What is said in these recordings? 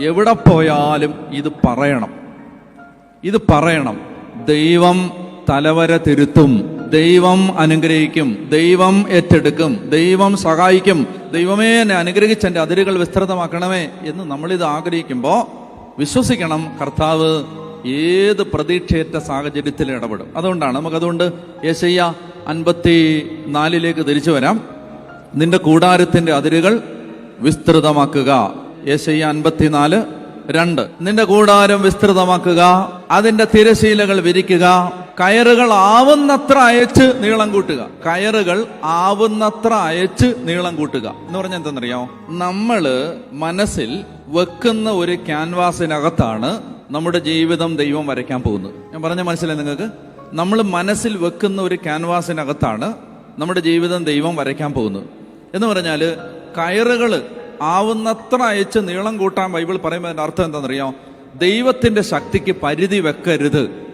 എവിടെ പോയാലും ഇത് പറയണം. ഇത് പറയണം. ദൈവം തലവര തിരുത്തും. ദൈവം അനുഗ്രഹിക്കും. ദൈവം ഏറ്റെടുക്കും. ദൈവം സഹായിക്കും. ദൈവമേ എന്നെ അനുഗ്രഹിച്ച് എന്റെ അതിരുകൾ വിസ്തൃതമാക്കണമേ എന്ന് നമ്മളിത് ആഗ്രഹിക്കുമ്പോൾ വിശ്വസിക്കണം കർത്താവ് ഏത് പ്രതീക്ഷയേറ്റ സാഹചര്യത്തിൽ ഇടപെടും. അതുകൊണ്ടാണ് നമുക്കതുകൊണ്ട് യേശയ്യ അൻപത്തി നാലിലേക്ക് തിരിച്ചു വരാം. നിന്റെ കൂടാരത്തിന്റെ അതിരുകൾ വിസ്തൃതമാക്കുക. യേശയ്യ അൻപത്തിനാല് രണ്ട്. നിന്റെ കൂടാരം വിസ്തൃതമാക്കുക അതിന്റെ തിരശീലകൾ വിരിക്കുക കയറുകൾ ആവുന്നത്ര അയച്ച് നീളം കൂട്ടുക. കയറുകൾ ആവുന്നത്ര അയച്ച് നീളം കൂട്ടുക. എന്ന് പറഞ്ഞാൽ എന്തെന്നറിയാമോ നമ്മൾ മനസ്സിൽ വെക്കുന്ന ഒരു ക്യാൻവാസിനകത്താണ് നമ്മുടെ ജീവിതം ദൈവം വരയ്ക്കാൻ പോകുന്നത്. ഞാൻ പറഞ്ഞ മനസ്സിലായി നിങ്ങൾക്ക്? നമ്മൾ മനസ്സിൽ വെക്കുന്ന ഒരു ക്യാൻവാസിനകത്താണ് നമ്മുടെ ജീവിതം ദൈവം വരയ്ക്കാൻ പോകുന്നത്. എന്ന് പറഞ്ഞാൽ കയറുകൾ ആവുന്നത്ര അയച്ച് നീളം കൂട്ടാൻ ബൈബിൾ പറയുമ്പോൾ അതിന്റെ അർത്ഥം എന്താണെന്നറിയോ? ദൈവത്തിന്റെ ശക്തിക്ക് പരിധി വെക്കരുത്.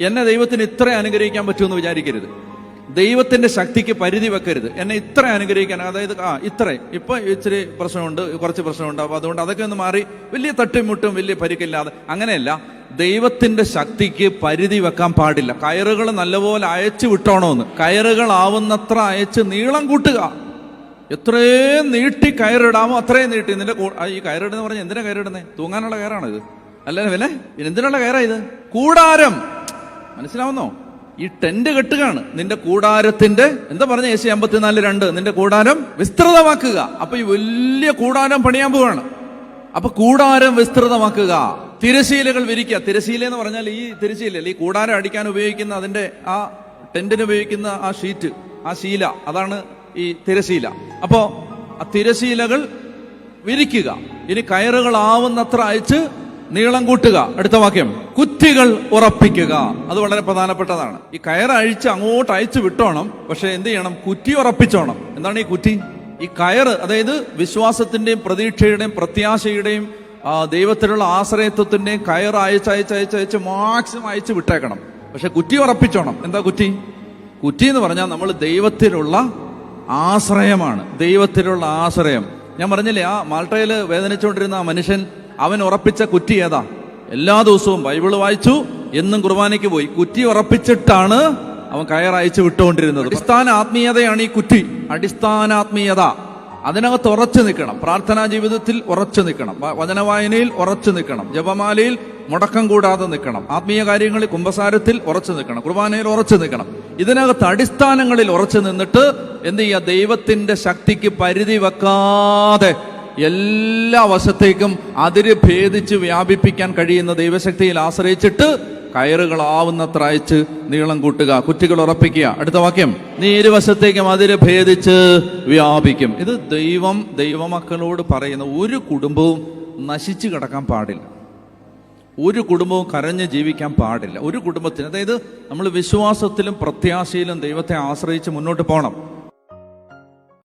എന്നെ ദൈവത്തിന് ഇത്ര അനുഗ്രഹിക്കാൻ പറ്റുമെന്ന് വിചാരിക്കരുത്. ദൈവത്തിന്റെ ശക്തിക്ക് പരിധി വെക്കരുത്. എന്നെ ഇത്ര അനുഗ്രഹിക്കാൻ അതായത് ആ ഇത്ര ഇപ്പൊ ഇച്ചിരി പ്രശ്നമുണ്ട് കുറച്ച് പ്രശ്നമുണ്ട്. അപ്പോൾ അതുകൊണ്ട് അതൊക്കെ ഒന്ന് മാറി വലിയ തട്ടിമുട്ടും വലിയ പരിക്കില്ലാതെ. അങ്ങനെയല്ല ദൈവത്തിന്റെ ശക്തിക്ക് പരിധി വെക്കാൻ പാടില്ല. കയറുകൾ നല്ലപോലെ അയച്ചു കയറുകൾ ആവുന്നത്ര അയച്ച് നീളം കൂട്ടുക. എത്രയും നീട്ടി കയറിടാമോ അത്രയും നീട്ടി. നിന്റെ ഈ കയറിടുന്ന പറഞ്ഞാൽ എന്തിനാ കയറിടുന്നേ? തൂങ്ങാനുള്ള കയറാണ് ഇത്? പിന്നെ പിന്നെ എന്തിനുള്ള കയറാ ഇത്? കൂടാരം. മനസ്സിലാവുന്നോ? ഈ ടെന്റ് കെട്ടുകയാണ്. നിന്റെ കൂടാരത്തിന്റെ എന്താ പറഞ്ഞ സി അമ്പത്തിനാല് രണ്ട്? നിന്റെ കൂടാരം വിസ്തൃതമാക്കുക. അപ്പൊ ഈ വലിയ കൂടാരം പണിയാൻ പോവാണ്. അപ്പൊ കൂടാരം വിസ്തൃതമാക്കുക. തിരശീലകൾ വിരിക്കുക. തിരശീല എന്ന് പറഞ്ഞാൽ ഈ തിരശീല ഈ കൂടാരം അടിക്കാൻ ഉപയോഗിക്കുന്ന അതിന്റെ ആ ടെന്റിന് ഉപയോഗിക്കുന്ന ആ ഷീറ്റ് ആ ശീല അതാണ് ഈ തിരശീല. അപ്പോ ആ തിരശീലകൾ വിരിക്കുക. ഇനി കയറുകൾ ആവുന്നത്ര അയച്ച് നീളം കൂട്ടുക. അടുത്ത വാക്യം. കുറ്റികൾ ഉറപ്പിക്കുക. അത് വളരെ പ്രധാനപ്പെട്ടതാണ്. ഈ കയർ അഴിച്ച് അങ്ങോട്ട് അയച്ചു വിട്ടോണം. പക്ഷെ എന്ത് ചെയ്യണം? കുറ്റി ഉറപ്പിച്ചോണം. എന്താണ് ഈ കുറ്റി? ഈ കയറ് അതായത് വിശ്വാസത്തിന്റെയും പ്രതീക്ഷയുടെയും പ്രത്യാശയുടെയും ദൈവത്തിലുള്ള ആശ്രയത്വത്തിന്റെയും കയർ അയച്ച് അയച്ച് അയച്ച് അയച്ച് മാക്സിമം അയച്ച് വിട്ടേക്കണം. പക്ഷെ കുറ്റി ഉറപ്പിച്ചോണം. എന്താ കുറ്റി? കുറ്റി എന്ന് പറഞ്ഞാൽ നമ്മൾ ദൈവത്തിലുള്ള ആശ്രയമാണ്. ദൈവത്തിലുള്ള ആശ്രയം. ഞാൻ പറഞ്ഞില്ലേ ആ മാൾട്ടയിൽ വേദനിച്ചുകൊണ്ടിരുന്ന ആ മനുഷ്യൻ അവൻ ഉറപ്പിച്ച കുറ്റി ഏതാ? എല്ലാ ദിവസവും ബൈബിൾ വായിച്ചു എന്നും കുർബാനയ്ക്ക് പോയി. കുറ്റി ഉറപ്പിച്ചിട്ടാണ് അവൻ കയറയച്ച് വിട്ടുകൊണ്ടിരുന്നത്. അടിസ്ഥാന ആത്മീയതയാണ് ഈ കുറ്റി. അടിസ്ഥാനാത്മീയത അതിനകത്ത് ഉറച്ചു നിൽക്കണം. പ്രാർത്ഥനാ ജീവിതത്തിൽ ഉറച്ചു നിൽക്കണം. വചനവായനയിൽ ഉറച്ചു നിൽക്കണം. ജപമാലയിൽ മുടക്കം കൂടാതെ നിൽക്കണം. ആത്മീയ കാര്യങ്ങളിൽ കുംഭസാരത്തിൽ ഉറച്ചു നിൽക്കണം. കുർബാനയിൽ ഉറച്ചു നിൽക്കണം. ഇതിനകത്ത് അടിസ്ഥാനങ്ങളിൽ ഉറച്ചു നിന്നിട്ട് എന്ത് ചെയ്യുക? ദൈവത്തിന്റെ ശക്തിക്ക് പരിധി വെക്കാതെ എല്ലാ വശത്തേക്കും അതിര് ഭേദിച്ച് വ്യാപിപ്പിക്കാൻ കഴിയുന്ന ദൈവശക്തിയിൽ ആശ്രയിച്ചിട്ട് കയറുകളാവുന്നത്ര അയച്ച് നീളം കൂട്ടുക കുറ്റികൾ ഉറപ്പിക്കുക. അടുത്ത വാക്യം. നീ ഇരുവശത്തേക്കും അതിര് ഭേദിച്ച് വ്യാപിക്കും. ഇത് ദൈവം ദൈവമക്കളോട് പറയുന്ന ഒരു കുടുംബവും നശിച്ചു കിടക്കാൻ പാടില്ല. ഒരു കുടുംബവും കരഞ്ഞ് ജീവിക്കാൻ പാടില്ല. ഒരു കുടുംബത്തിന് അതായത് നമ്മൾ വിശ്വാസത്തിലും പ്രത്യാശയിലും ദൈവത്തെ ആശ്രയിച്ച് മുന്നോട്ട് പോകണം.